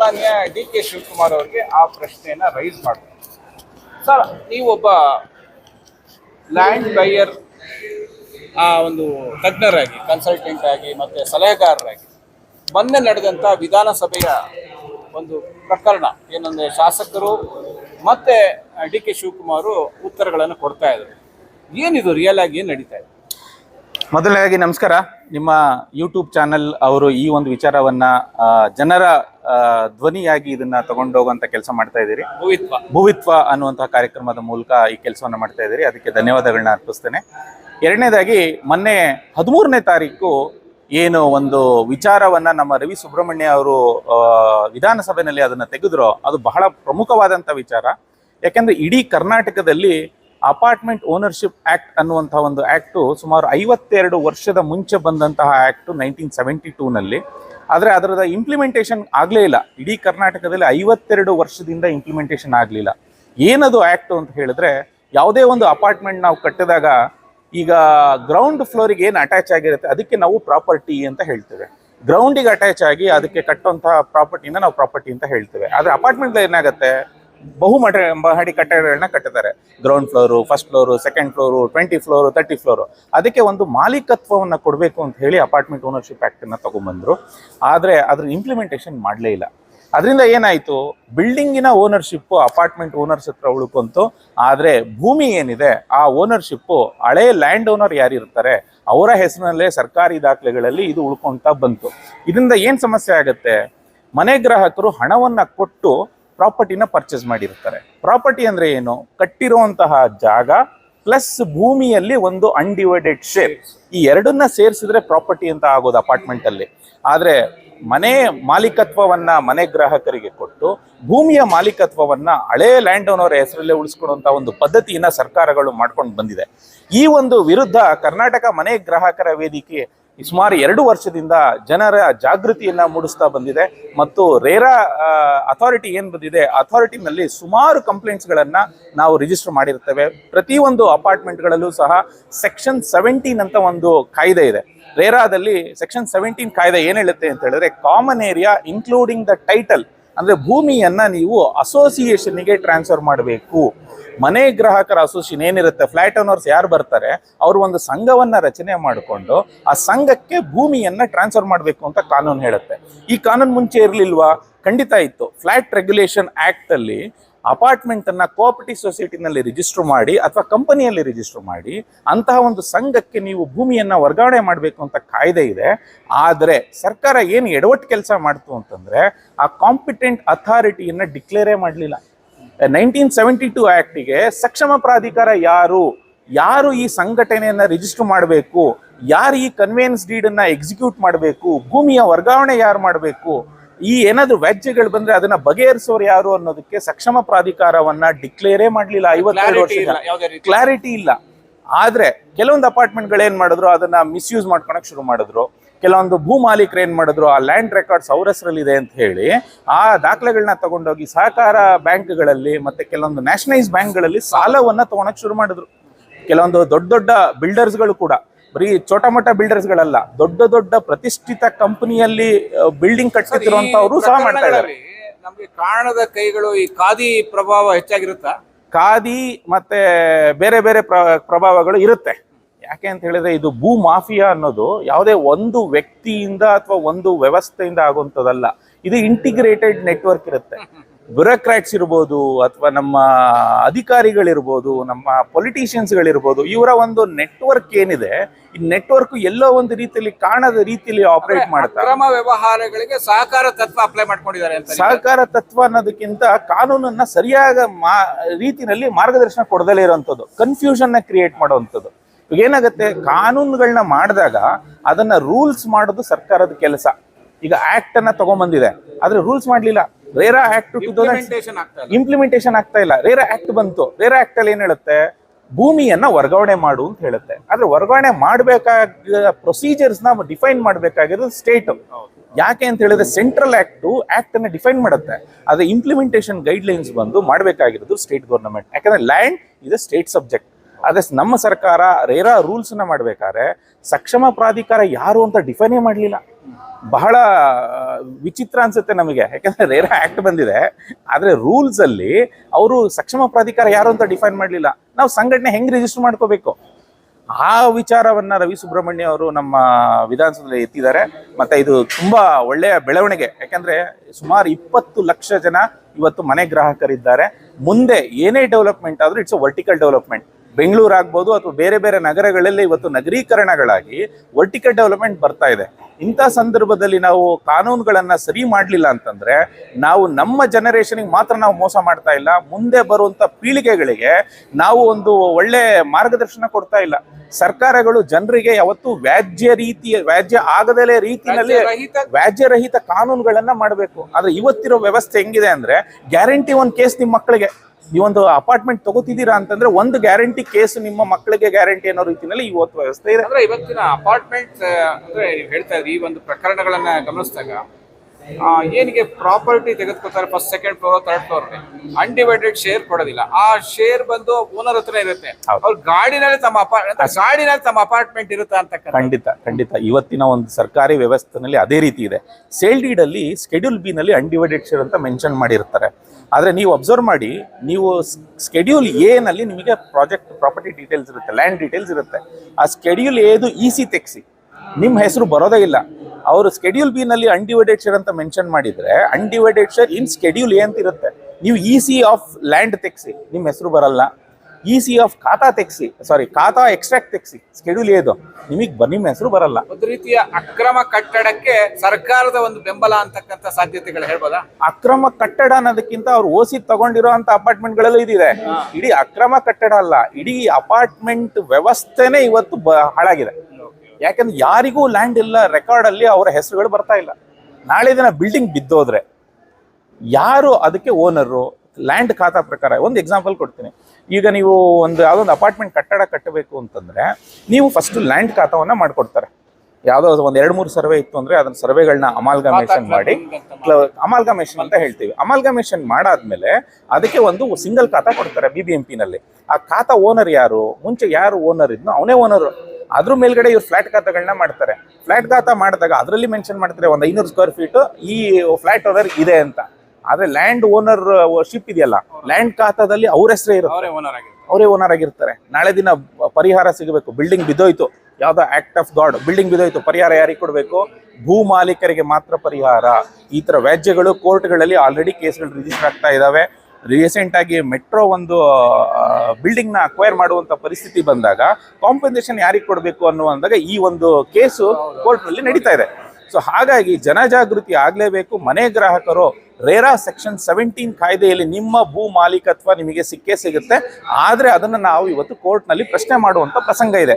ಮಾನ್ಯ D K Shivakumar ಅವ್ರಿಗೆ ಆ ಪ್ರಶ್ನೆಯನ್ನ ರೈಸ್ ಮಾಡ್ತಾರೆ. ಸರ್, ನೀವೊಬ್ಬ ಲ್ಯಾಂಡ್ ಬೈಯರ್ ಆ ಒಂದು ತಜ್ಞರಾಗಿ ಕನ್ಸಲ್ಟೆಂಟ್ ಆಗಿ, ಮತ್ತೆ ಸಲಹೆಗಾರರಾಗಿ, ಮೊನ್ನೆ ನಡೆದಂತ ವಿಧಾನಸಭೆಯ ಒಂದು ಪ್ರಕರಣ, ಏನಂದ್ರೆ ಶಾಸಕರು ಮತ್ತೆ ಡಿ ಕೆ ಶಿವಕುಮಾರ್ ಉತ್ತರಗಳನ್ನು ಕೊಡ್ತಾ ಇದ್ರು. ಏನಿದು? ರಿಯಲ್ ಆಗಿ ಏನ್ ನಡೀತಾ ಇದೆ? ಮೊದಲನೇದಾಗಿ ನಮಸ್ಕಾರ. ನಿಮ್ಮ ಯೂಟ್ಯೂಬ್ ಚಾನೆಲ್ ಅವರು ಈ ಒಂದು ವಿಚಾರವನ್ನ ಜನರ ಧ್ವನಿಯಾಗಿ ಇದನ್ನ ತಗೊಂಡೋಗುವಂತ ಕೆಲಸ ಮಾಡ್ತಾ ಇದ್ದೀರಿ. ಭೂವಿತ್ವ. ಭೂವಿತ್ವ ಅನ್ನುವಂತಹ ಕಾರ್ಯಕ್ರಮದ ಮೂಲಕ ಈ ಕೆಲಸವನ್ನ ಮಾಡ್ತಾ ಇದ್ದೀರಿ. ಅದಕ್ಕೆ ಧನ್ಯವಾದಗಳನ್ನ ಅರ್ಪಿಸ್ತೇನೆ. ಎರಡನೇದಾಗಿ ಮೊನ್ನೆ ಹದಿಮೂರನೇ ತಾರೀಕು ಏನು ಒಂದು ವಿಚಾರವನ್ನ ನಮ್ಮ ರವಿ ಸುಬ್ರಹ್ಮಣ್ಯ ಅವರು ವಿಧಾನಸಭೆಯಲ್ಲಿ ಅದನ್ನ ತೆಗೆದ್ರು. ಅದು ಬಹಳ ಪ್ರಮುಖವಾದಂತ ವಿಚಾರ. ಯಾಕೆಂದ್ರೆ ಇಡೀ ಕರ್ನಾಟಕದಲ್ಲಿ ಅಪಾರ್ಟ್ಮೆಂಟ್ ಓನರ್ಶಿಪ್ ಆಕ್ಟ್ ಅನ್ನುವಂತಹ ಒಂದು ಆಕ್ಟು ಸುಮಾರು ಐವತ್ತೆರಡು ವರ್ಷದ ಮುಂಚೆ ಬಂದಂತಹ ಆಕ್ಟು ನೈನ್ಟೀನ್ ಸೆವೆಂಟಿ ಟೂನಲ್ಲಿ. ಆದರೆ ಅದರದ ಇಂಪ್ಲಿಮೆಂಟೇಷನ್ ಆಗಲೇ ಇಲ್ಲ. ಇಡೀ ಕರ್ನಾಟಕದಲ್ಲಿ ಐವತ್ತೆರಡು ವರ್ಷದಿಂದ ಇಂಪ್ಲಿಮೆಂಟೇಷನ್ ಆಗಲಿಲ್ಲ. ಏನದು ಆ್ಯಕ್ಟು ಅಂತ ಹೇಳಿದ್ರೆ, ಯಾವುದೇ ಒಂದು ಅಪಾರ್ಟ್ಮೆಂಟ್ ನಾವು ಕಟ್ಟಿದಾಗ ಈಗ ಗ್ರೌಂಡ್ ಫ್ಲೋರಿಗೆ ಏನು ಅಟ್ಯಾಚ್ ಆಗಿರುತ್ತೆ, ಅದಕ್ಕೆ ನಾವು ಪ್ರಾಪರ್ಟಿ ಅಂತ ಹೇಳ್ತೇವೆ. ಗ್ರೌಂಡಿಗೆ ಅಟ್ಯಾಚ್ ಆಗಿ ಅದಕ್ಕೆ ಕಟ್ಟುವಂತಹ ಪ್ರಾಪರ್ಟಿನ ನಾವು ಪ್ರಾಪರ್ಟಿ ಅಂತ ಹೇಳ್ತೇವೆ. ಆದರೆ ಅಪಾರ್ಟ್ಮೆಂಟ್ ಏನಾಗುತ್ತೆ? ಬಹು ಮಠ ಮಹಡಿ ಕಟ್ಟಡಗಳನ್ನ ಕಟ್ಟುತ್ತಾರೆ ground floor first floor second floor twenty floor thirty floor ಅದಕ್ಕೆ ಒಂದು ಮಾಲೀಕತ್ವವನ್ನು ಕೊಡಬೇಕು ಅಂತ ಹೇಳಿ ಅಪಾರ್ಟ್ಮೆಂಟ್ ಓನರ್ಶಿಪ್ ಆ್ಯಕ್ಟನ್ನು ತೊಗೊಂಬಂದರು ಆದರೆ ಅದ್ರ ಇಂಪ್ಲಿಮೆಂಟೇಷನ್ ಮಾಡಲೇ ಇಲ್ಲ. ಅದರಿಂದ ಏನಾಯಿತು? ಬಿಲ್ಡಿಂಗಿನ ಓನರ್ಶಿಪ್ಪು ಅಪಾರ್ಟ್ಮೆಂಟ್ ಓನರ್ಸ್ ಹತ್ರ ಉಳ್ಕೊಂತು. ಆದರೆ ಭೂಮಿ ಏನಿದೆ? ಆ ಓನರ್ಶಿಪ್ಪು ಹಳೆ ಲ್ಯಾಂಡ್ ಓನರ್ ಯಾರಿರ್ತಾರೆ ಅವರ ಹೆಸರಿನಲ್ಲೇ ಸರ್ಕಾರಿ ದಾಖಲೆಗಳಲ್ಲಿ ಇದು ಉಳ್ಕೊಂತ ಬಂತು. ಇದರಿಂದ ಏನು ಸಮಸ್ಯೆ ಆಗುತ್ತೆ? ಮನೆ ಗ್ರಾಹಕರು ಹಣವನ್ನ ಕೊಟ್ಟು ಪ್ರಾಪರ್ಟಿನ ಪರ್ಚೇಸ್ ಮಾಡಿರ್ತಾರೆ ಪ್ರಾಪರ್ಟಿ ಅಂದ್ರೆ ಏನು? ಕಟ್ಟಿರುವಂತಹ ಜಾಗ ಪ್ಲಸ್ ಭೂಮಿಯಲ್ಲಿ ಒಂದು ಅನ್ಡಿವೈಡೆಡ್ ಶೇರ್ ಈ ಎರಡನ್ನ ಸೇರಿಸಿದ್ರೆ ಪ್ರಾಪರ್ಟಿ ಅಂತ ಆಗೋದು ಅಪಾರ್ಟ್ಮೆಂಟ್ ಅಲ್ಲಿ. ಆದ್ರೆ ಮನೆ ಮಾಲೀಕತ್ವವನ್ನ ಮನೆ ಗ್ರಾಹಕರಿಗೆ ಕೊಟ್ಟು ಭೂಮಿಯ ಮಾಲೀಕತ್ವವನ್ನ ಹಳೇ ಲ್ಯಾಂಡ್ ಓನರ್ ಹೆಸರಲ್ಲೇ ಉಳಿಸ್ಕೊಡುವಂತಹ ಒಂದು ಪದ್ಧತಿಯನ್ನ ಸರ್ಕಾರಗಳು ಮಾಡ್ಕೊಂಡು ಬಂದಿದೆ. ಈ ಒಂದು ವಿರುದ್ಧ ಕರ್ನಾಟಕ ಮನೆ ಗ್ರಾಹಕರ ವೇದಿಕೆ ಸುಮಾರು ಎರಡು ವರ್ಷದಿಂದ ಜನರ ಜಾಗೃತಿಯನ್ನ ಮೂಡಿಸ್ತಾ ಬಂದಿದೆ. ಮತ್ತು ರೇರಾ ಅಥಾರಿಟಿ ಏನ್ ಬಂದಿದೆ ಅಥಾರಿಟಿನಲ್ಲಿ ಸುಮಾರು ಕಂಪ್ಲೇಂಟ್ಸ್ ಗಳನ್ನ ನಾವು ರಿಜಿಸ್ಟರ್ ಮಾಡಿರ್ತೇವೆ. ಪ್ರತಿಯೊಂದು ಅಪಾರ್ಟ್ಮೆಂಟ್ಗಳಲ್ಲೂ ಸಹ ಸೆಕ್ಷನ್ ಸೆವೆಂಟೀನ್ ಅಂತ ಒಂದು ಕಾಯ್ದೆ ಇದೆ. ರೇರಾದಲ್ಲಿ ಸೆಕ್ಷನ್ ಸೆವೆಂಟೀನ್ ಕಾಯ್ದೆ ಏನ್ ಹೇಳುತ್ತೆ ಅಂತ ಹೇಳಿದ್ರೆ common area including the title ಅಂದ್ರೆ ಭೂಮಿಯನ್ನು ನೀವು ಅಸೋಸಿಯೇಷನ್ಗೆ ಟ್ರಾನ್ಸ್ಫರ್ ಮಾಡಬೇಕು. ಮನೆ ಗ್ರಾಹಕರ ಅಸೋಸಿಯೇಷನ್ ಏನಿರುತ್ತೆ? ಫ್ಲಾಟ್ ಓನರ್ಸ್ ಯಾರು ಬರ್ತಾರೆ? ಅವರು ಒಂದು ಸಂಘವನ್ನ ರಚನೆ ಮಾಡಿಕೊಂಡು ಆ ಸಂಘಕ್ಕೆ ಭೂಮಿಯನ್ನು ಟ್ರಾನ್ಸ್ಫರ್ ಮಾಡಬೇಕು ಅಂತ ಕಾನೂನು ಹೇಳುತ್ತೆ. ಈ ಕಾನೂನು ಮುಂಚೆ ಇರಲಿಲ್ವಾ? ಖಂಡಿತ ಇತ್ತು. ಫ್ಲಾಟ್ ರೆಗ್ಯುಲೇಷನ್ ಆಕ್ಟ್ ಅಲ್ಲಿ ಅಪಾರ್ಟ್ಮೆಂಟ್ ಅನ್ನ ಕೋಆಪರೇಟಿವ್ ಸೊಸೈಟಿನಲ್ಲಿ ರಿಜಿಸ್ಟರ್ ಮಾಡಿ ಅಥವಾ ಕಂಪನಿಯಲ್ಲಿ ರಿಜಿಸ್ಟರ್ ಮಾಡಿ ಅಂತಹ ಒಂದು ಸಂಘಕ್ಕೆ ನೀವು ಭೂಮಿಯನ್ನ ವರ್ಗಾವಣೆ ಮಾಡಬೇಕು ಅಂತ ಕಾಯ್ದೆ ಇದೆ. ಆದರೆ ಸರ್ಕಾರ ಏನು ಎಡವಟ್ಟು ಕೆಲಸ ಮಾಡ್ತು ಅಂತಂದ್ರೆ ಆ ಕಾಂಪಿಟೆಂಟ್ ಅಥಾರಿಟಿಯನ್ನ ಡಿಕ್ಲೇರೇ ಮಾಡಲಿಲ್ಲ. ನೈನ್ಟೀನ್ ಸೆವೆಂಟಿ ಟು ಆಕ್ಟಿಗೆ ಸಕ್ಷಮ ಪ್ರಾಧಿಕಾರ ಯಾರು? ಯಾರು ಈ ಸಂಘಟನೆಯನ್ನ ರಿಜಿಸ್ಟರ್ ಮಾಡಬೇಕು? ಯಾರು ಈ ಕನ್ವೇನ್ಸ್ ಡೀಡ್ ಅನ್ನ ಎಕ್ಸಿಕ್ಯೂಟ್ ಮಾಡಬೇಕು? ಭೂಮಿಯ ವರ್ಗಾವಣೆ ಯಾರು ಮಾಡಬೇಕು? ಈ ಏನಾದ್ರು ವ್ಯಾಜ್ಯಗಳು ಬಂದ್ರೆ ಅದನ್ನ ಬಗೆಹರಿಸೋರು ಯಾರು ಅನ್ನೋದಕ್ಕೆ ಸಕ್ಷಮ ಪ್ರಾಧಿಕಾರವನ್ನ ಡಿಕ್ಲೇರೇ ಮಾಡಲಿಲ್ಲ ಐವತ್ತೆರಡು ವರ್ಷ ಕ್ಲಾರಿಟಿ ಇಲ್ಲ. ಆದ್ರೆ ಕೆಲವೊಂದು ಅಪಾರ್ಟ್ಮೆಂಟ್ಗಳು ಏನ್ ಮಾಡಿದ್ರು ಅದನ್ನ ಮಿಸ್ಯೂಸ್ ಮಾಡ್ಕೊಳಕ್ ಶುರು ಮಾಡಿದ್ರು. ಕೆಲವೊಂದು ಭೂ ಮಾಲೀಕರು ಏನ್ ಮಾಡಿದ್ರು ಆ ಲ್ಯಾಂಡ್ ರೆಕಾರ್ಡ್ಸ್ ಅವ್ರ ಹೆಸರಲ್ಲಿದೆ ಅಂತ ಹೇಳಿ ಆ ದಾಖಲೆಗಳನ್ನ ತಗೊಂಡೋಗಿ ಸಹಕಾರ ಬ್ಯಾಂಕ್ಗಳಲ್ಲಿ ಮತ್ತೆ ಕೆಲವೊಂದು ನ್ಯಾಷನಲೈಸ್ ಬ್ಯಾಂಕ್ಗಳಲ್ಲಿ ಸಾಲವನ್ನ ತಗೊಳಕ್ ಶುರು ಮಾಡಿದ್ರು. ಕೆಲವೊಂದು ದೊಡ್ಡ ದೊಡ್ಡ ಬಿಲ್ಡರ್ಸ್ಗಳು ಕೂಡ. ಬರೀ ಚೋಟ ಬಿಲ್ಡರ್ಸ್ ಗಳಲ್ಲ ದೊಡ್ಡ ದೊಡ್ಡ ಪ್ರತಿಷ್ಠಿತ ಕಂಪನಿಯಲ್ಲಿ ಬಿಲ್ಡಿಂಗ್ ಕಟ್ಟಿರುವಂತವರು ಸಹ ಮಾಡ್ತಾ ಇದ್ದಾರೆ. ನಮ್ಗೆ ಕಾಣದ ಕೈಗಳು ಈ ಖಾದಿ ಪ್ರಭಾವ ಹೆಚ್ಚಾಗಿರುತ್ತಾ? ಖಾದಿ ಮತ್ತೆ ಬೇರೆ ಬೇರೆ ಪ್ರಭಾವಗಳು ಇರುತ್ತೆ. ಯಾಕೆ ಅಂತ ಹೇಳಿದ್ರೆ ಇದು ಭೂ ಮಾಫಿಯಾ ಅನ್ನೋದು ಯಾವುದೇ ಒಂದು ವ್ಯಕ್ತಿಯಿಂದ ಅಥವಾ ಒಂದು ವ್ಯವಸ್ಥೆಯಿಂದ ಆಗುವಂಥದ್ದಲ್ಲ. ಇದು ಇಂಟಿಗ್ರೇಟೆಡ್ ನೆಟ್ವರ್ಕ್ ಇರುತ್ತೆ. ಬ್ಯೂರೋಕ್ರಾಟ್ಸ್ ಇರ್ಬೋದು ಅಥವಾ ನಮ್ಮ ಅಧಿಕಾರಿಗಳಿರ್ಬೋದು ನಮ್ಮ ಪೊಲಿಟಿಷಿಯನ್ಸ್ಗಳಿರ್ಬೋದು ಇವರ ಒಂದು ನೆಟ್ವರ್ಕ್ ಏನಿದೆ ಈ ನೆಟ್ವರ್ಕ್ ಎಲ್ಲೋ ಒಂದು ರೀತಿಯಲ್ಲಿ ಕಾಣದ ರೀತಿಯಲ್ಲಿ ಆಪರೇಟ್ ಮಾಡ್ತಾರೆ ಅಕ್ರಮ ವ್ಯವಹಾರಗಳಿಗೆ ಸಹಕಾರ ತತ್ವ ಅಪ್ಲೈ ಮಾಡ್ಕೊಂಡಿದ್ದಾರೆ ಅಂತ ಸಹಕಾರ ತತ್ವ ಅನ್ನೋದಕ್ಕಿಂತ ಕಾನೂನನ್ನ ಸರಿಯಾದ ಮಾ ರೀತಿನಲ್ಲಿ ಮಾರ್ಗದರ್ಶನ ಕೊಡದಲೇ ಇರುವಂಥದ್ದು ಕನ್ಫ್ಯೂಷನ್ನ ಕ್ರಿಯೇಟ್ ಮಾಡುವಂಥದ್ದು ಏನಾಗುತ್ತೆ ಕಾನೂನುಗಳನ್ನ ಮಾಡಿದಾಗ ಅದನ್ನ ರೂಲ್ಸ್ ಮಾಡೋದು ಸರ್ಕಾರದ ಕೆಲಸ. ಈಗ ಆಕ್ಟ್ ಅನ್ನ ತಗೊಂಡ್ಬಂದಿದೆ ಆದ್ರೆ ರೂಲ್ಸ್ ಮಾಡ್ಲಿಲ್ಲ. ರೇರಾ ಆಕ್ಟ್ ಇಂಪ್ಲಿಮೆಂಟೇಶನ್ ಆಗ್ತಾ ಇಲ್ಲ. ರೇರಾ ಆಕ್ಟ್ ಬಂತು. ರೇರಾ ಆಕ್ಟ್ ಅಲ್ಲಿ ಏನ್ ಹೇಳುತ್ತೆ? ಭೂಮಿಯನ್ನ ವರ್ಗಾವಣೆ ಮಾಡು ಅಂತ ಹೇಳುತ್ತೆ. ಆದ್ರೆ ವರ್ಗಾವಣೆ ಮಾಡಬೇಕಾದ ಪ್ರೊಸೀಜರ್ಸ್ನ ಡಿಫೈನ್ ಮಾಡಬೇಕಾಗಿರೋದು ಸ್ಟೇಟ್ ಯಾಕೆ ಅಂತ ಹೇಳಿದ್ರೆ ಸೆಂಟ್ರಲ್ ಆಕ್ಟ್ ಆಕ್ಟ್ ಅನ್ನ ಡಿಫೈನ್ ಮಾಡುತ್ತೆ. ಆದ್ರೆ ಇಂಪ್ಲಿಮೆಂಟೇಷನ್ ಗೈಡ್ ಲೈನ್ಸ್ ಬಂದು ಮಾಡಬೇಕಾಗಿರೋದು ಸ್ಟೇಟ್ ಗೌರ್ಮೆಂಟ್ ಯಾಕಂದ್ರೆ land is a state subject ಆದ್ರೆ ನಮ್ಮ ಸರ್ಕಾರ ರೇರಾ ರೂಲ್ಸ್ನ ಮಾಡ್ಬೇಕಾದ್ರೆ ಸಕ್ಷಮ ಪ್ರಾಧಿಕಾರ ಯಾರು ಅಂತ ಡಿಫೈನೇ ಮಾಡಲಿಲ್ಲ. ಬಹಳ ವಿಚಿತ್ರ ಅನ್ಸುತ್ತೆ ನಮಗೆ. ಯಾಕಂದ್ರೆ ರೇರ ಆಕ್ಟ್ ಬಂದಿದೆ. ಆದ್ರೆ ರೂಲ್ಸ್ ಅಲ್ಲಿ ಅವರು ಸಕ್ಷಮ ಪ್ರಾಧಿಕಾರ ಯಾರು ಅಂತ ಡಿಫೈನ್ ಮಾಡಲಿಲ್ಲ. ನಾವು ಸಂಘಟನೆ ಹೆಂಗ್ ರಿಜಿಸ್ಟರ್ ಮಾಡ್ಕೋಬೇಕು? ಆ ವಿಚಾರವನ್ನ ರವಿ ಸುಬ್ರಹ್ಮಣ್ಯ ಅವರು ನಮ್ಮ ವಿಧಾನಸಭೆಯಲ್ಲಿ ಎತ್ತಿದ್ದಾರೆ. ಮತ್ತೆ ಇದು ತುಂಬಾ ಒಳ್ಳೆಯ ಬೆಳವಣಿಗೆ. ಯಾಕಂದ್ರೆ ಸುಮಾರು ಇಪ್ಪತ್ತು ಲಕ್ಷ ಜನ ಇವತ್ತು ಮನೆ ಗ್ರಾಹಕರಿದ್ದಾರೆ. ಮುಂದೆ ಏನೇ ಡೆವಲಪ್ಮೆಂಟ್ ಆದ್ರೂ it's a vertical development Bengaluru ಆಗ್ಬೋದು ಅಥವಾ ಬೇರೆ ಬೇರೆ ನಗರಗಳಲ್ಲಿ ಇವತ್ತು ನಗರೀಕರಣಗಳಾಗಿ ವರ್ಟಿಕಲ್ ಡೆವಲಪ್ಮೆಂಟ್ ಬರ್ತಾ ಇದೆ. ಇಂಥ ಸಂದರ್ಭದಲ್ಲಿ ನಾವು ಕಾನೂನುಗಳನ್ನು ಸರಿ ಮಾಡಲಿಲ್ಲ ಅಂತಂದ್ರೆ ನಾವು ನಮ್ಮ ಜನರೇಷನ್ಗೆ ಮಾತ್ರ ನಾವು ಮೋಸ ಮಾಡ್ತಾ ಇಲ್ಲ. ಮುಂದೆ ಬರುವಂತ ಪೀಳಿಗೆಗಳಿಗೆ ನಾವು ಒಂದು ಒಳ್ಳೆ ಮಾರ್ಗದರ್ಶನ ಕೊಡ್ತಾ ಇಲ್ಲ. ಸರ್ಕಾರಗಳು ಜನರಿಗೆ ಯಾವತ್ತು ವ್ಯಾಜ್ಯ ರೀತಿಯ ವ್ಯಾಜ್ಯ ಆಗದಲೇ ರೀತಿಯಲ್ಲಿ ರಹಿತ ವ್ಯಾಜ್ಯರಹಿತ ಕಾನೂನುಗಳನ್ನ ಮಾಡಬೇಕು. ಆದ್ರೆ ಇವತ್ತಿರೋ ವ್ಯವಸ್ಥೆ ಹೆಂಗಿದೆ ಅಂದ್ರೆ ಗ್ಯಾರಂಟಿ ಒಂದು ಕೇಸ್ ನಿಮ್ಮ ಮಕ್ಕಳಿಗೆ. ನೀವೊಂದು ಅಪಾರ್ಟ್ಮೆಂಟ್ ತಗೋತಿದ್ದೀರಾ ಅಂತಂದ್ರೆ ಒಂದು ಗ್ಯಾರಂಟಿ ಕೇಸ್ ನಿಮ್ಮ ಮಕ್ಕಳಿಗೆ ಗ್ಯಾರಂಟಿ ಅನ್ನೋ ರೀತಿಯಲ್ಲಿ ಇವತ್ತು ವ್ಯವಸ್ಥೆ ಇದೆ. ಅಂದ್ರೆ ಇವತ್ತಿನ ಅಪಾರ್ಟ್ಮೆಂಟ್ ಅಂದ್ರೆ ನೀವು ಹೇಳ್ತಾ ಇದ್ರಿ ಈ ಒಂದು ಪ್ರಕರಣಗಳನ್ನ ಗಮನಿಸಿದಾಗ ಏನಿಗೆ property ತೆಗೆದುಕೊತಾರೆ first second floor third floor undivided share ಕೊಡೋದಿಲ್ಲ. ಆ ಶೇರ್ ಬಂದು ಓನರ್ ಹತ್ರ ಇರುತ್ತೆ. ಅವ್ರ ಗಾಡಿನಲ್ಲಿ ತಮ್ಮ ಅಪಾರ್ಟ್ ಗಾಡಿನಲ್ಲಿ ತಮ್ಮ ಅಪಾರ್ಟ್ಮೆಂಟ್ ಇರುತ್ತಾ ಅಂತ ಖಂಡಿತ ಖಂಡಿತ. ಇವತ್ತಿನ ಒಂದು ಸರ್ಕಾರಿ ವ್ಯವಸ್ಥೆನಲ್ಲಿ ಅದೇ ರೀತಿ ಇದೆ. ಸೇಲ್ ಡೀಡ್ ಅಲ್ಲಿ ಸ್ಕೆಡ್ಯೂಲ್ ಬಿ ನಲ್ಲಿ ಅನ್ಡಿವೈಡೆಡ್ ಶೇರ್ ಅಂತ ಮೆನ್ಷನ್ ಮಾಡಿರ್ತಾರೆ. ಆದ್ರೆ ನೀವು ಅಬ್ಸರ್ವ್ ಮಾಡಿ, ನೀವು ಸ್ಕೆಡ್ಯೂಲ್ ಎ ನಲ್ಲಿ ನಿಮಗೆ ಪ್ರಾಜೆಕ್ಟ್ ಪ್ರಾಪರ್ಟಿ ಡೀಟೇಲ್ಸ್ ಇರುತ್ತೆ ಲ್ಯಾಂಡ್ ಡೀಟೇಲ್ಸ್ ಇರುತ್ತೆ. ಆ ಸ್ಕೆಡ್ಯೂಲ್ ಎದು ಇ ಸಿ ತೆಗ್ಸಿ. ನಿಮ್ಮ ಹೆಸರು ಬರೋದೇ ಇಲ್ಲ. ಅವರು ಸ್ಕೆಡ್ಯೂಲ್ ಬಿ ನಲ್ಲಿ ಅನ್ಡಿವೈಡೆಡ್ ಶೇರ್ ಅಂತ ಮೆನ್ಷನ್ ಮಾಡಿದರೆ undivided share in schedule A ಅಂತ ಇರುತ್ತೆ ನೀವು ಇ ಸಿ ಆಫ್ ಲ್ಯಾಂಡ್ ತೆಗ್ಸಿ ನಿಮ್ಮ ಹೆಸರು ಬರಲ್ಲ. ಇ ಸಿ ಆಫ್ ಖಾತಾ ತೆಗ್ಸಿ ಸಾರಿ ಖಾತಾ ಎಕ್ಸ್ಟ್ರಾಕ್ಟ್ ತೆಗ್ಸಿ ಸ್ಕೆಡ್ಯೂಲ್ ಏದು. ನಿಮಗೆ ಬನ್ನಿ ನಿಮ್ಮ ಹೆಸರು ಬರಲ್ಲ. ಒಂದು ರೀತಿಯ ಅಕ್ರಮ ಕಟ್ಟಡಕ್ಕೆ ಸರ್ಕಾರದ ಒಂದು ಬೆಂಬಲ ಅಂತಕ್ಕಂಥ ಸಾಧ್ಯತೆಗಳು ಹೇಳ್ಬೋದಾ? ಅಕ್ರಮ ಕಟ್ಟಡ ಅನ್ನೋದಕ್ಕಿಂತ ಅವ್ರು ಓಸಿ ತಗೊಂಡಿರೋ ಅಂತ ಅಪಾರ್ಟ್ಮೆಂಟ್ಗಳೆಲ್ಲ ಇದಿದೆ. ಇಡೀ ಅಕ್ರಮ ಕಟ್ಟಡ ಅಲ್ಲ ಇಡೀ ಅಪಾರ್ಟ್ಮೆಂಟ್ ವ್ಯವಸ್ಥೆನೇ ಇವತ್ತು ಬ ಹಾಳಾಗಿದೆ. ಯಾಕಂದ್ರೆ ಯಾರಿಗೂ ಲ್ಯಾಂಡ್ ಇಲ್ಲ ರೆಕಾರ್ಡ್ ಅಲ್ಲಿ ಅವರ ಹೆಸರುಗಳು ಬರ್ತಾ ಇಲ್ಲ. ನಾಳೆ ದಿನ ಬಿಲ್ಡಿಂಗ್ ಬಿದ್ದೋದ್ರೆ ಯಾರು ಅದಕ್ಕೆ ಓನರು ಲ್ಯಾಂಡ್ ಖಾತಾ ಪ್ರಕಾರ ಒಂದು ಎಕ್ಸಾಂಪಲ್ ಕೊಡ್ತೀನಿ. ಈಗ ನೀವು ಒಂದು ಯಾವುದೊಂದು ಅಪಾರ್ಟ್ಮೆಂಟ್ ಕಟ್ಟಡ ಕಟ್ಟಬೇಕು ಅಂತಂದ್ರೆ ನೀವು ಫಸ್ಟ್ ಲ್ಯಾಂಡ್ ಖಾತಾವನ್ನ ಮಾಡ್ಕೊಡ್ತಾರೆ. ಯಾವುದೋ ಒಂದು ಎರಡು ಮೂರು ಸರ್ವೆ ಇತ್ತು ಅಂದ್ರೆ ಅದನ್ನ ಸರ್ವೆಗಳನ್ನ ಅಮಾಲ್ಗಮೇಷನ್ ಮಾಡಿ ಅಮಾಲ್ಗಮೇಷನ್ ಅಂತ ಹೇಳ್ತೀವಿ. ಅಮಾಲ್ಗಮೇಷನ್ ಮಾಡಾದ್ಮೇಲೆ ಅದಕ್ಕೆ ಒಂದು ಸಿಂಗಲ್ ಖಾತಾ ಕೊಡ್ತಾರೆ ಬಿ ಬಿ ಎಂ ಆ ಖಾತಾ ಓನರ್ ಯಾರು? ಮುಂಚೆ ಯಾರು ಓನರ್ ಇದ್ನೋ ಅವನೇ ಓನರ್ ಅದ್ರ ಮೇಲ್ಗಡೆ ಇವ್ರು ಫ್ಲಾಟ್ ಖಾತಾಗಳನ್ನ ಮಾಡ್ತಾರೆ. ಫ್ಲಾಟ್ ಖಾತಾ ಮಾಡಿದಾಗ ಅದರಲ್ಲಿ ಮೆನ್ಷನ್ ಮಾಡ್ತಾರೆ? ಒಂದು ಐನೂರು ಸ್ಕ್ವೇರ್ ಫೀಟ್ ಈ ಫ್ಲಾಟ್ ಓನರ್ ಇದೆ ಅಂತ. ಆದ್ರೆ ಲ್ಯಾಂಡ್ ಓನರ್ ಶಿಪ್ ಇದೆಯಲ್ಲ ಲ್ಯಾಂಡ್ ಖಾತಾದಲ್ಲಿ ಅವ್ರ ಹೆಸರೇ ಇರುತ್ತೆ. ಅವರೇ ಓನರ್ ಆಗಿದೆ ಅವರೇ ಓನರ್ ಆಗಿರ್ತಾರೆ. ನಾಳೆ ದಿನ ಪರಿಹಾರ ಸಿಗಬೇಕು. ಬಿಲ್ಡಿಂಗ್ ಬಿದ್ದೋಯ್ತು. ಯಾವ್ದೋ ಆಕ್ಟ್ ಆಫ್ ಗಾಡ್ ಬಿಲ್ಡಿಂಗ್ ಬಿದ್ದೋಯ್ತು. ಪರಿಹಾರ ಯಾರಿಗೆ ಕೊಡಬೇಕು? ಭೂ ಮಾಲೀಕರಿಗೆ ಮಾತ್ರ ಪರಿಹಾರ. ಈ ತರ ವ್ಯಾಜ್ಯಗಳು ಕೋರ್ಟ್ಗಳಲ್ಲಿ ಆಲ್ರೆಡಿ ಕೇಸ್ಗಳು ರಿಜಿಸ್ಟರ್ ಆಗ್ತಾ ಇದಾವೆ. ರೀಸೆಂಟ್ ಆಗಿ ಮೆಟ್ರೋ ಒಂದು ಬಿಲ್ಡಿಂಗ್ನ ಅಕ್ವೈರ್ ಮಾಡುವಂತ ಪರಿಸ್ಥಿತಿ ಬಂದಾಗ ಕಾಂಪನ್ಸೇಷನ್ ಯಾರಿಗೆ ಕೊಡಬೇಕು ಅನ್ನುವಂದಾಗ ಈ ಒಂದು ಕೇಸು ಕೋರ್ಟ್ನಲ್ಲಿ ನಡೀತಾ ಇದೆ. ಸೊ ಹಾಗಾಗಿ ಜನಜಾಗೃತಿ ಆಗ್ಲೇಬೇಕು. ಮನೆ ಗ್ರಾಹಕರು ರೇರಾ ಸೆಕ್ಷನ್ ಸೆವೆಂಟೀನ್ ಕಾಯ್ದೆಯಲ್ಲಿ ನಿಮ್ಮ ಭೂ ಮಾಲೀಕತ್ವ ನಿಮಗೆ ಸಿಕ್ಕೇ ಸಿಗುತ್ತೆ. ಆದ್ರೆ ಅದನ್ನ ನಾವು ಇವತ್ತು ಕೋರ್ಟ್ನಲ್ಲಿ ಪ್ರಶ್ನೆ ಮಾಡುವಂಥ ಪ್ರಸಂಗ ಇದೆ.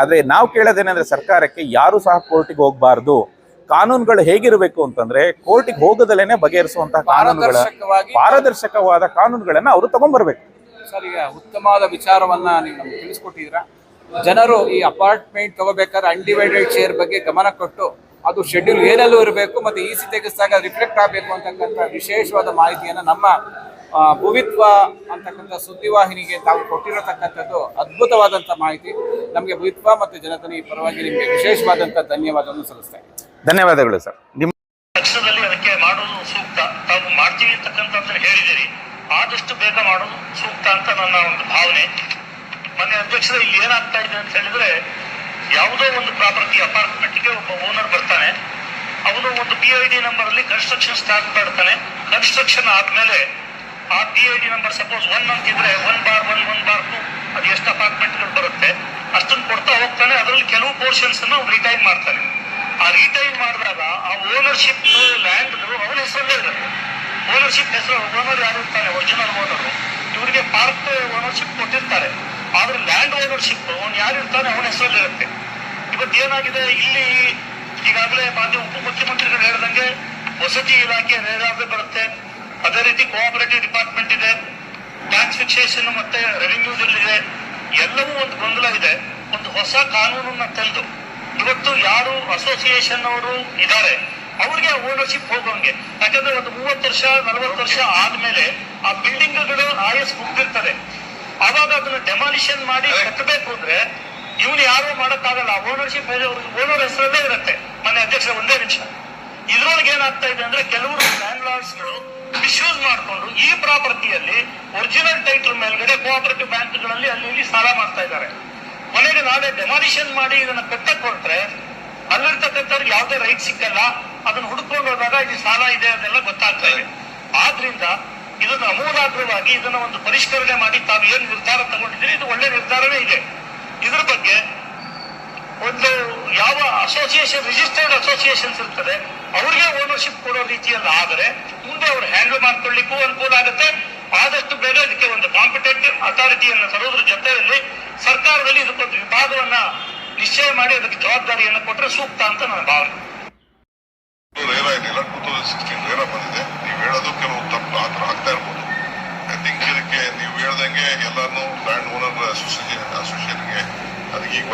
ಆದ್ರೆ ನಾವು ಕೇಳೋದೇನೆಂದ್ರೆ ಸರ್ಕಾರಕ್ಕೆ ಯಾರು ಸಹ ಕೋರ್ಟಿಗೆ ಹೋಗಬಾರ್ದು. ಕಾನೂನುಗಳು ಹೇಗಿರಬೇಕು ಅಂತಂದ್ರೆ ಕೋರ್ಟಿಗೆ ಹೋಗದಲ್ಲೇನೆ ಬಗೆಹರಿಸುವಂತಹ ಕಾನೂನುಗಳ ಪಾರದರ್ಶಕವಾದ ಕಾನೂನುಗಳನ್ನ ಅವರು ತಗೊಂಡ್ಬರ್ಬೇಕು ಸರ್ ಈಗ ಉತ್ತಮವಾದ ವಿಚಾರವನ್ನ ನೀವು ನಮ್ಗೆ ತಿಳಿಸ್ಕೊಟ್ಟಿದ್ದೀರಾ. ಜನರು ಈ ಅಪಾರ್ಟ್ಮೆಂಟ್ ತಗೋಬೇಕಾದ್ರೆ ಅನ್ಡಿವೈಡೆಡ್ ಶೇರ್ ಬಗ್ಗೆ ಗಮನ ಕೊಟ್ಟು ಅದು ಶೆಡ್ಯೂಲ್ ಏನಲ್ಲೂ ಇರಬೇಕು ಮತ್ತು ಇ ಸಿ ತೆಗೆಸಿದಾಗ ರಿಫ್ಲೆಕ್ಟ್ ಆಗಬೇಕು ಅಂತಕ್ಕಂಥ ವಿಶೇಷವಾದ ಮಾಹಿತಿಯನ್ನು ನಮ್ಮ ಭುವಿತ್ವ ಅಂತಕ್ಕಂಥ ಸುದ್ದಿವಾಹಿನಿಗೆ ತಾವು ಕೊಟ್ಟಿರತಕ್ಕಂಥದ್ದು ಅದ್ಭುತವಾದಂಥ ಮಾಹಿತಿ. ನಮಗೆ ಭುವಿತ್ವ ಮತ್ತು ಈ ಪರವಾಗಿ ನಿಮಗೆ ವಿಶೇಷವಾದಂಥ ಧನ್ಯವಾದವನ್ನು ಸಲ್ಲಿಸ್ತಾ ಇದ್ದೀನಿ ಧನ್ಯವಾದಗಳು ಸರ್. ನಿಮ್ಮ ಪಕ್ಷದಲ್ಲಿ ಅದಕ್ಕೆ ಮಾಡೋದು ಸೂಕ್ತ. ತಾವು ಮಾಡ್ತೀವಿ ಅಂತಕ್ಕಂಥ ಹೇಳಿದಿರಿ ಆದಷ್ಟು ಬೇಗ ಮಾಡೋದು ಸೂಕ್ತ ಅಂತ ನನ್ನ ಒಂದು ಭಾವನೆ. ಮೊನ್ನೆ ಅಧ್ಯಕ್ಷರ ಇಲ್ಲಿ ಏನಾಗ್ತಾ ಇದೆ ಅಂತ ಹೇಳಿದ್ರೆ ಯಾವುದೋ ಒಂದು ಪ್ರಾಪರ್ಟಿ, ಅಪಾರ್ಟ್ಮೆಂಟ್ಗೆ ಒಬ್ಬ ಓನರ್ ಬರ್ತಾನೆ. ಅವನು ಒಂದು ಪಿ ಐ ಡಿ ನಂಬರ್ ಅಲ್ಲಿ ಕನ್ಸ್ಟ್ರಕ್ಷನ್ ಸ್ಟಾರ್ಟ್ ಮಾಡ್ತಾನೆ. ಕನ್ಸ್ಟ್ರಕ್ಷನ್ ಆದ್ಮೇಲೆ ಆ P I D number suppose one ಅಂತಿದ್ರೆ one bar one one bar two ಅದು ಎಷ್ಟು ಅಪಾರ್ಟ್ಮೆಂಟ್ಗಳು ಬರುತ್ತೆ? ಅಷ್ಟನ್ನು ಕೊಡ್ತಾ ಹೋಗ್ತಾನೆ. ಅದರಲ್ಲಿ ಕೆಲವು ಪೋರ್ಷನ್ಸ್ ಅನ್ನು ರಿಟೈನ್ ಮಾಡ್ತಾನೆ. ಆ ರಿಟೈನ್ ಮಾಡಿದಾಗ ಆ ಓನರ್ಶಿಪ್ ಲ್ಯಾಂಡ್ ಅವನ ಹೆಸರಲ್ಲೇ ಇರುತ್ತೆ ಓನರ್ಶಿಪ್ ಹೆಸರು ಓನರ್ ಯಾರು ಇರ್ತಾನೆ? ಒರಿಜಿನಲ್ ಓನರ್ ಇವರಿಗೆ ಪಾರ್ಕ್ ಓನರ್ಶಿಪ್ ಕೊಟ್ಟಿರ್ತಾರೆ. ಆದ್ರೆ ಲ್ಯಾಂಡ್ ಓನರ್ಶಿಪ್ ಅವನು ಯಾರು ಇರ್ತಾನೆ? ಅವನ ಹೆಸರಲ್ಲಿ ಇರುತ್ತೆ. ಇವತ್ತು ಏನಾಗಿದೆ? ಇಲ್ಲಿ ಈಗಾಗಲೇ ಮಾನ್ಯ ಉಪಮುಖ್ಯಮಂತ್ರಿಗಳು ಹೇಳ್ದಂಗೆ ವಸತಿ ಇಲಾಖೆ ನೇರಾಗ ಬರುತ್ತೆ. ಅದೇ ರೀತಿ ಕೋಆಪರೇಟಿವ್ ಡಿಪಾರ್ಟ್ಮೆಂಟ್ ಇದೆ. ಟ್ಯಾಕ್ಸ್ ಫಿಕ್ಸೇಷನ್ ಮತ್ತೆ ರೆವಿನ್ಯೂ ಇದೆ. ಎಲ್ಲವೂ ಒಂದು ಗೊಂದಲ ಇದೆ. ಒಂದು ಹೊಸ ಕಾನೂನನ್ನ ತಂದು ಇವತ್ತು ಯಾರು ಅಸೋಸಿಯೇಷನ್ ಅವರು ಇದ್ದಾರೆ ಅವ್ರಿಗೆ ಓನರ್ಶಿಪ್ ಹೋಗೋಂಗೆ. ಯಾಕಂದ್ರೆ ಒಂದು ಮೂವತ್ತು ವರ್ಷ ನಲವತ್ತು ವರ್ಷ ಆದ್ಮೇಲೆ ಆ ಬಿಲ್ಡಿಂಗ್ಗಳು ಆಯಸ್ ಮುಗ್ದಿರ್ತದೆ. ಆವಾಗ ಅದನ್ನ ಡೆಮಾಲಿಷನ್ ಮಾಡಿ ಕಟ್ಟಬೇಕು ಅಂದ್ರೆ ಇವನು ಯಾರು ಮಾಡಕ್ಕಾಗಲ್ಲ. ಓನರ್ಶಿಪ್ ಓನರ್ ಹೆಸರಲ್ಲೇ ಇರುತ್ತೆ. ಮನೆ ಅಧ್ಯಕ್ಷರ ಒಂದೇ ನಿಮಿಷ. ಇದ್ರೊಳಗೆ ಏನಾಗ್ತಾ ಇದೆ ಅಂದ್ರೆ ಕೆಲವರು ಲ್ಯಾಂಡ್ ಲಾರ್ಡ್ಸ್ಗಳು ಮಿಸ್ಯೂಸ್ ಮಾಡಿಕೊಂಡು ಈ ಪ್ರಾಪರ್ಟಿಯಲ್ಲಿ ಒರಿಜಿನಲ್ ಟೈಟಲ್ ಮೇಲ್ಗಡೆ ಕೋಆಪರೇಟಿವ್ ಬ್ಯಾಂಕ್ಗಳಲ್ಲಿ ಅಲ್ಲಿ ಇಲ್ಲಿ ಸಾಲ ಮಾಡ್ತಾ ಇದ್ದಾರೆ. ಮನೆಗೆ ನಾಳೆ ಡೆಮಾಲಿಷನ್ ಮಾಡಿ ಇದನ್ನ ಕಟ್ಟಕ್ಕೆ ಹೊರಟ್ರೆ ಅಲ್ಲಿರ್ತಕ್ಕಂಥವ್ರಿಗೆ ಯಾವುದೇ ರೈಟ್ ಸಿಕ್ಕಲ್ಲ. ಅದನ್ನ ಹುಡ್ಕೊಂಡು ಹೋದಾಗ ಇಲ್ಲಿ ಸಾಲ ಇದೆ ಅದೆಲ್ಲ ಗೊತ್ತಾಗ್ತಾ ಇದೆ. ಆದ್ರಿಂದ ಇದನ್ನ ಅಮೂಲಾಗ್ರವಾಗಿ ಇದನ್ನ ಒಂದು ಪರಿಷ್ಕರಣೆ ಮಾಡಿ ತಾವು ಏನ್ ನಿರ್ಧಾರ ತಗೊಂಡಿದ್ದೀರಿ, ಇದು ಒಳ್ಳೆ ನಿರ್ಧಾರವೇ ಇದೆ. ಇದ್ರ ಬಗ್ಗೆ ಒಂದು ಯಾವ ಅಸೋಸಿಯೇಷನ್ ರಿಜಿಸ್ಟರ್ಡ್ ಅಸೋಸಿಯೇಷನ್ಸ್ ಇರ್ತದೆ, ಅವ್ರಿಗೆ ಓನರ್ಶಿಪ್ ಕೊಡೋ ರೀತಿಯಲ್ಲಿ ಆದರೆ ಮುಂದೆ ಅವ್ರು ಹ್ಯಾಂಡಲ್ ಮಾಡ್ಕೊಳ್ಳಿಕ್ಕೂ ಅನುಕೂಲ ಆಗುತ್ತೆ. ಆದಷ್ಟು ಬೇಗ ಇದಕ್ಕೆ ಒಂದು ಕಾಂಪಿಟೆಂಟ್ ಅಥಾರಿಟಿಯನ್ನು ತರೋದ್ರ ಜೊತೆಯಲ್ಲಿ ಸರ್ಕಾರದಲ್ಲಿ ಇದಕ್ಕೊಂದು ವಿಭಾಗವನ್ನ ನಿಶ್ಚಯ ಮಾಡಿ ಅದಕ್ಕೆ ಜವಾಬ್ದಾರಿಯನ್ನು ಕೊಟ್ಟರೆ ಸೂಕ್ತ ಅಂತ ನನ್ನ ಭಾವನೆ. ನೀವು ಎಲ್ಲಾನು ಲ್ಯಾಂಡ್ ಓನರ್ ಅಸೋಸಿಯೇಷನ್ ಅಸೋಸಿಯೇಷನ್ಗೆ ಅದಕ್ಕೆ ಈಗ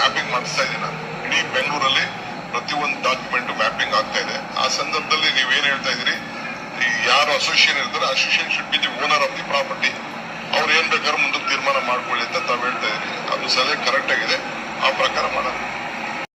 ಮ್ಯಾಪಿಂಗ್ ಮಾಡಿಸ್ತಾ ಇದ್ದೀನಿ ನಾನು. ಇಡೀ ಬೆಂಗಳೂರಲ್ಲಿ ಪ್ರತಿಯೊಂದು ಡಾಕ್ಯುಮೆಂಟ್ ಮ್ಯಾಪಿಂಗ್ ಆಗ್ತಾ ಇದೆ. ಆ ಸಂದರ್ಭದಲ್ಲಿ ನೀವೇನು ಹೇಳ್ತಾ ಇದ್ದೀರಿ? ಈ ಯಾರು ಅಸೋಸಿಯೇಷನ್ ಇರ್ತಾರೆ association should be the owner of the property ಅವ್ರು ಏನ್ ಬೇಕಾದ್ರೂ ಮುಂದಕ್ಕೆ ತೀರ್ಮಾನ ಮಾಡ್ಕೊಳ್ಳಿ ಅಂತ ತಾವು ಹೇಳ್ತಾ ಇದ್ದೀರಿ. ಅದು ಸಲಹೆ ಕರೆಕ್ಟ್ ಆಗಿದೆ. ಆ ಪ್ರಕಾರ ಮಾಡೋಣ.